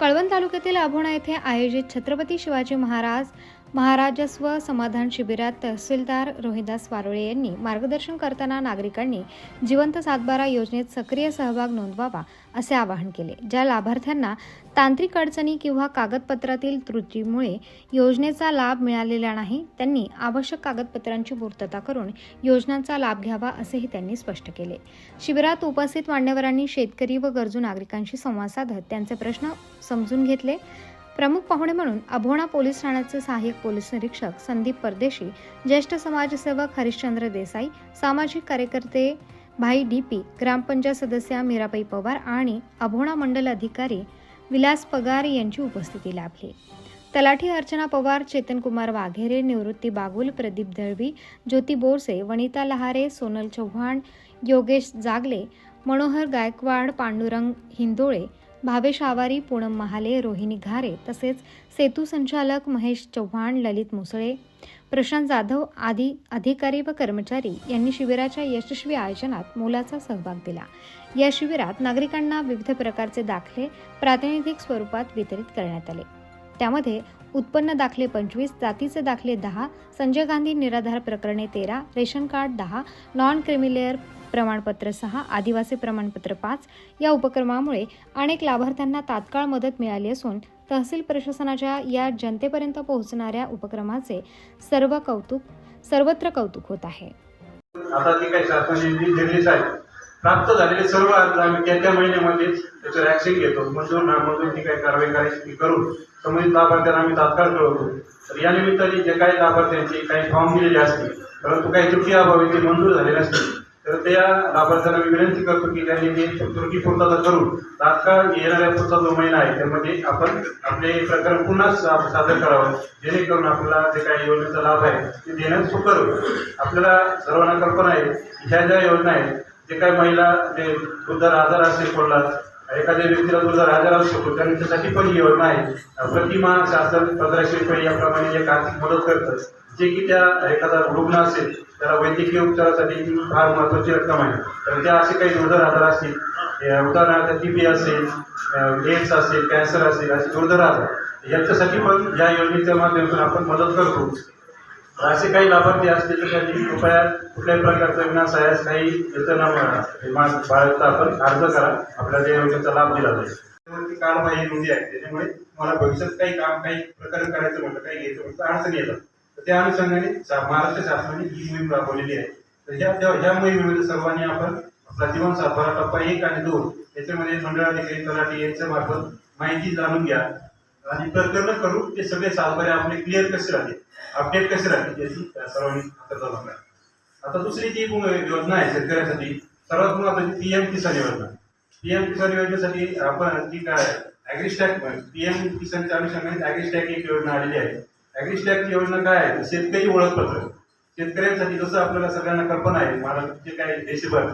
कळवण तालुक्यातील अभोणा येथे आयोजित छत्रपती शिवाजी महाराज महाराजस्व समाधान शिबिरात तहसीलदार रोहिदास वारोळे यांनी मार्गदर्शन करताना नागरिकांनी जिवंत सातबारा योजनेत सक्रिय सहभाग नोंदवावा असे आवाहन केले. ज्या लाभार्थ्यांना तांत्रिक अडचणी किंवा कागदपत्रातील त्रुटीमुळे योजनेचा लाभ मिळालेला नाही त्यांनी आवश्यक कागदपत्रांची पूर्तता करून योजनांचा लाभ घ्यावा असेही त्यांनी स्पष्ट केले. शिबिरात उपस्थित मान्यवरांनी शेतकरी व गरजू नागरिकांशी संवाद साधत त्यांचे प्रश्न समजून घेतले. प्रमुख पाहुणे म्हणून अभोणा पोलीस ठाण्याचे सहाय्यक पोलीस निरीक्षक संदीप परदेशी ज्येष्ठ समाजसेवक हरिश्चंद्र देसाई सामाजिक कार्यकर्ते भाई डी पी ग्रामपंचायत सदस्या मीराबाई पवार आणि अभोणा मंडल अधिकारी विलास पगार यांची उपस्थिती लाभली. तलाठी अर्चना पवार चेतनकुमार वाघेरे निवृत्ती बागुल प्रदीप दळवी ज्योती बोरसे वनिता लहारे सोनल चव्हाण योगेश जागले मनोहर गायकवाड पांडुरंग हिंदोळे भावेश आवारी पूनम महाले रोहिणी घारे तसेच सेतू संचालक महेश चव्हाण ललित मुसळे प्रशांत जाधव आदी अधिकारी व कर्मचारी यांनी शिबिराच्या यशस्वी आयोजनात मोलाचा सहभाग दिला. या शिबिरात नागरिकांना विविध प्रकारचे दाखले प्रातिनिधिक स्वरूपात वितरित करण्यात आले. त्यामध्ये उत्पन्न दाखले पंचवीस जातीचे दाखले दहा संजय गांधी निराधार प्रकरणे तेरा रेशन कार्ड दहा नॉन क्रिमिलेअर प्रमाणपत्र सहा आदिवासी प्रमाणपत्र पाच या उपक्रमामुळे अनेक लाभार्थ्यांना तात्काळ मदत मिळाली असून तहसील प्रशासनाच्या या जनतेपर्यंत पोहोचणाऱ्या उपक्रमाचे सर्व कौतुक सर्वत्र कौतुक होत आहे. आता जी काही शासनाची जी दिलेलीच आहे. प्राप्त झालेले सर्व अर्ज आम्ही त्या त्या महिन्यामध्ये त्याच्यावर ऍक्शन घेतो. मंजूर नामंजूर जी काही कारवाई करायची ती करून संबंधित लाभार्थ्यांना आम्ही तात्काळ कळवतो. तर या निमित्ताने जे काही लाभार्थ्यांचे काही फॉर्म दिलेले असतील परंतु काही त्रुटी अभावी ते मंजूर झालेले असतील तर त्या लाभार्थ्यांना मी विनंती करतो की त्यांनी ते तुर्की पूर्तता करून तात्काळ येणाऱ्या पुढचा जो महिना आहे त्यामध्ये आपण आपले प्रकरण पुन्हा सा- सादर करावं जेणेकरून आपल्याला जे काही योजनेचा लाभ आहे ते देणं सुकर होईल. आपल्याला सर्वांना कल्पना आहे ह्या ज्या योजना आहेत जे काही महिला जे दुधार आजार असेल कोणाला एखाद्या व्यक्तीला दुधार आजार असू शकतो त्यांच्यासाठी पण योजना आहे. प्रतिमा शासन पंधराशे रुपये याप्रमाणे एक आर्थिक मदत करतं. जे की त्या एखादा रुग्ण असेल त्याला वैद्यकीय उपचारासाठी फार महत्त्वाची रक्कम आहे. तर त्या असे काही दुर्धर आजार असतील उदाहरणार्थ टी बी असेल एड्स असेल कॅन्सर असेल असे दुर्धर आजार याच्यासाठी पण या योजनेच्या माध्यमातून आपण मदत करतो. असे काही लाभार्थी असतील तर त्यांनी कृपया कुठल्याही प्रकारचा सहाय्यास काही याचं बाळगता आपण अर्ज करा. आपल्याला त्या योजनेचा लाभ दिला जाईल. त्यावरती कारवाई नोंदी आहे. त्याच्यामुळे मला भविष्यात काही काम काही प्रकरण करायचं म्हटलं काही घ्यायचं म्हटलं तर अडचणी येतात. तर त्या अनुषंगाने महाराष्ट्र शासनाने ही मोहीम राबवलेली आहे. तर ह्या ह्या मोहिमेमध्ये सर्वांनी आपण आपला जीवन सातबारा टप्पा एक आणि दोन याच्यामध्ये मंडळाधिकारी तलाठी यांच्या मार्फत माहिती जाणून घ्या. आणि प्रकरण करून ते सगळे सातबारे आपले क्लिअर कसे राहतील अपडेट कसे राहतील? त्याची सर्वांनी हातात आता दुसरी जी योजना आहे शेतकऱ्यासाठी सर्वात महत्वाची पी किसान योजना. पीएम किसान योजनेसाठी आपण जी काय ॲग्रिस्टॅक पीएम किसानच्या अनुषंगाने ॲग्रिस्टॅक एक योजना आलेली आहे. ॲग्रिस्टॅक योजना काय आहे? शेतकरी ओळखपत्र. शेतकऱ्यांसाठी जसं आपल्याला सगळ्यांना कल्पना आहे महाराष्ट्राचे काय देशभर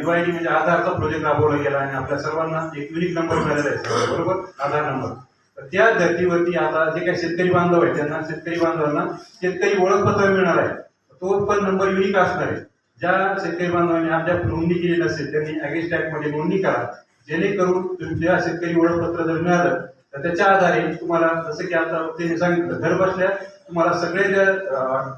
यू आय डी म्हणजे आधारचा प्रोजेक्ट राबवला गेला आणि आपल्या सर्वांना एक युनिक नंबर मिळालेला आहे. बरोबर? आधार नंबर तर त्या धर्तीवरती आता जे काही शेतकरी बांधव आहेत त्यांना शेतकरी बांधवांना शेतकरी ओळखपत्र मिळणार आहे तो पण नंबर युनिक असणार आहे. ज्या शेतकरी बांधवांनी अद्याप नोंदणी केली नसेल त्यांनी ॲग्रिस्टॅकमध्ये नोंदणी करा. जेणेकरून तुमच्या शेतकरी ओळखपत्र जर मिळालं तर त्याच्या आधारे तुम्हाला जसं की आता त्यांनी सांगितलं घर बसल्या तुम्हाला सगळे ज्या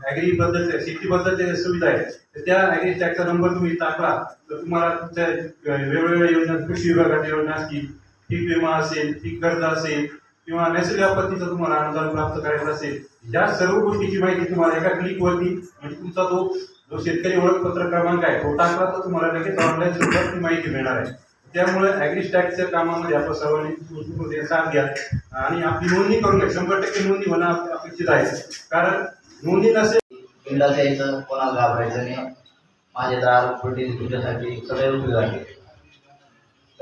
ॲग्री शेतीबद्दलच्या शेती ज्या सुविधा आहेत तर त्या टॅक्सचा नंबर तुम्ही टाकला तर तुम्हाला तुमच्या वेगवेगळ्या योजना कृषी विभागाच्या योजना असतील पीक विमा असेल पीक कर्ज असेल किंवा नैसर्गिक आपत्तीचा तुम्हाला अनुदान प्राप्त करायचं असेल या सर्व गोष्टीची माहिती तुम्हाला एका क्लिकवरती म्हणजे तुमचा तो जो शेतकरी ओळखपत्र क्रमांक आहे तो टाकला तर तुम्हाला लगेच ऑनलाईन स्वरूपात ती माहिती मिळणार आहे. त्यामुळे ॲग्रिस्टॅकच्या कामामध्ये आपण सर्वांनी साथ घ्या आणि आपली नोंदणी करून घ्या. शंभर टक्के नोंदणी होणं अपेक्षित आहे. कारण नोंदणी नसेल बिंदास यायचं कोणाला घाबरायचं नाही. माझे दार फुलटी तुमच्यासाठी सगळे उपयोग आहे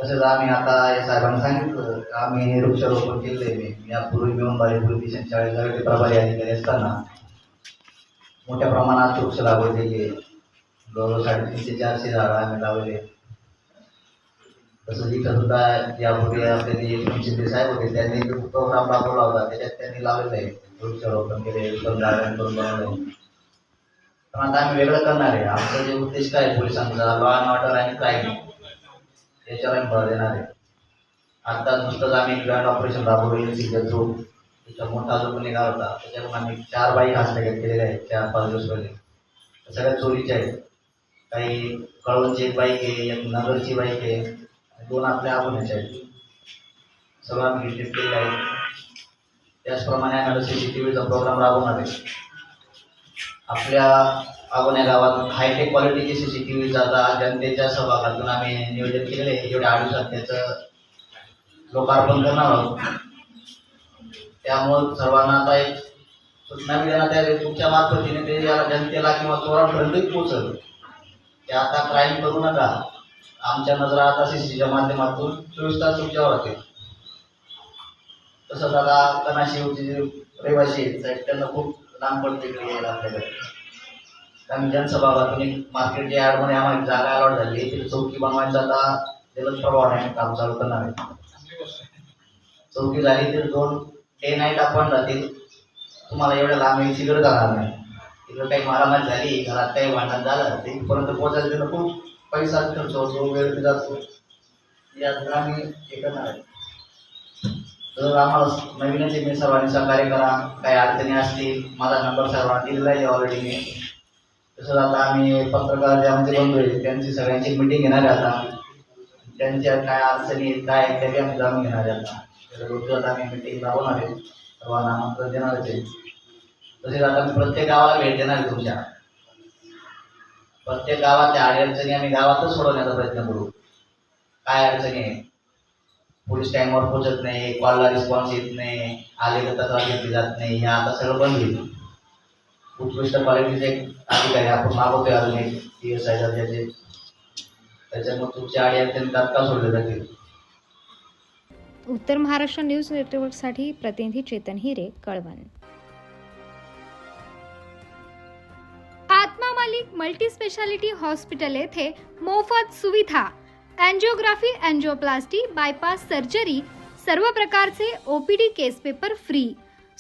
तसेच आम्ही आता या साहेबांना सांगितलं की आम्ही वृक्षारोपण केले मी. यापूर्वी मिळून बारी पोलीस प्रभारी अधिकारी असताना. मोठ्या प्रमाणात वृक्ष लागवड केली आहे जवळजवळ साडेतीनशे चारशे झाडं आम्ही लावले. तसंच इथं सुद्धा यापूर्वी आपले जे शिंदे साहेब होते त्यांनी जो प्रोग्राम राबवला होता त्याच्यात त्यांनी लावलेलं आहे. वृक्षारोपण केले उत्तम बनवलं पण आता आम्ही वेगळं करणार आहे. आमचा जे उद्देश काय आहे पोलिसांचा लॉ अँड ऑर्डर आणि क्राईम याच्यावर आम्ही भर देणार आहे. आता नुसतंच आम्ही ग्रँड ऑपरेशन राबवलं सिजर थ्रू त्याचा मोठा जो पण होता त्याच्यामुळे आम्ही चार बाईक हस्तगत केलेल्या आहेत चार पाच दिवस पहिले सगळ्या चोरीच्या आहेत. काही कळवणची एक बाईक आहे एक नगरची बाईक आहे आणि दोन आपल्या आबोण्याच्या आहेत. सगळं आम्ही डिटेक्ट केलेलं आहे. त्याचप्रमाणे आम्हाला सी सी टी व्हीचा प्रोग्राम राबवणार आहे. आपल्या आगोण्या गावात हायटेक क्वालिटीची सी सी टी व्ही जाता जनतेच्या सहभागातून आम्ही नियोजन केलेलं आहे. एवढ्या आठ दिवसात त्याचं लोकार्पण करणार आहोत. त्यामुळं सर्वांना आता एक सूचना मिळणार त्या तुमच्या मार्फतीने ते जनतेला किंवा चोरांपर्यंतही पोहोचल. ते आता क्राईम करू नका. आमच्या नजरा आता सी सी माध्यमातून चोवीस तास तुमच्यावर होते तसंच आता कनाशिवची जे रहिवासी आहेत त्यांना खूप लांब पडते यायला आपल्याकडे. आम्ही जनसभागातून एक मार्केट यार्डमध्ये आम्हाला एक जागा अलॉट झाली तिथे चौकी बनवायचा आता जलद प्रभाव आहे काम चालू करणार आहे चौकी झाली तर दोन डे नाईट आपण राहतील. तुम्हाला एवढ्या लांब यायची गरज जाणार नाही. तिकडं काही मारामारी झाली घरात काही भांडण झालं ते इथपर्यंत पोहोचायला तिथं खूप पैसा खर्च होतो वेळ जातो. यात्रा आम्ही हे करणार आहे. तर आम्हाला नवीनच मी सर्वांनी सहकार्य करा काही अडचणी असतील माझा नंबर सर्वांना दिलेला आहे ऑलरेडी मी. तसंच आता आम्ही पत्रकार जे आमचे बंधू आहेत त्यांची सगळ्यांची मिटिंग घेणार आहे आता. त्यांच्या काय अडचणी आहेत काय आहेत, त्याची आम्ही जाणून घेणार आहे आता. तर आता आम्ही मिटिंग लावणार आहे. सर्वांना आमंत्रण देणारच आहे तसेच आता मी प्रत्येक गावाला भेट देणार आहे तुमच्या. प्रत्येक गावातल्या अडचणी आम्ही गावातच सोडवण्याचा प्रयत्न करू. काय अडचणी आहे पोलीस टाईमवर पोहोचत नाही कॉलला रिस्पॉन्स येत नाही आले तर तक्रार घेतली जात नाही हे आता सगळं बंद होईल. उत्कृष्ट क्वालिटीचे अधिकारी आपण मागवतोय अजून एक पी एस आय दर्जाचे त्याच्यामुळे तुमच्या आडी अत्यंत तात्काळ सोडले जातील उत्तर महाराष्ट्र न्यूज नेटवर्कसाठी प्रतिनिधी चेतन हिरे कळवण. आत्मा मालिक मल्टी स्पेशालिटी हॉस्पिटल येथे मोफत सुविधा. अँजिओग्राफी अँजिओप्लास्टी बायपास सर्जरी सर्व प्रकारचे OPD case paper free.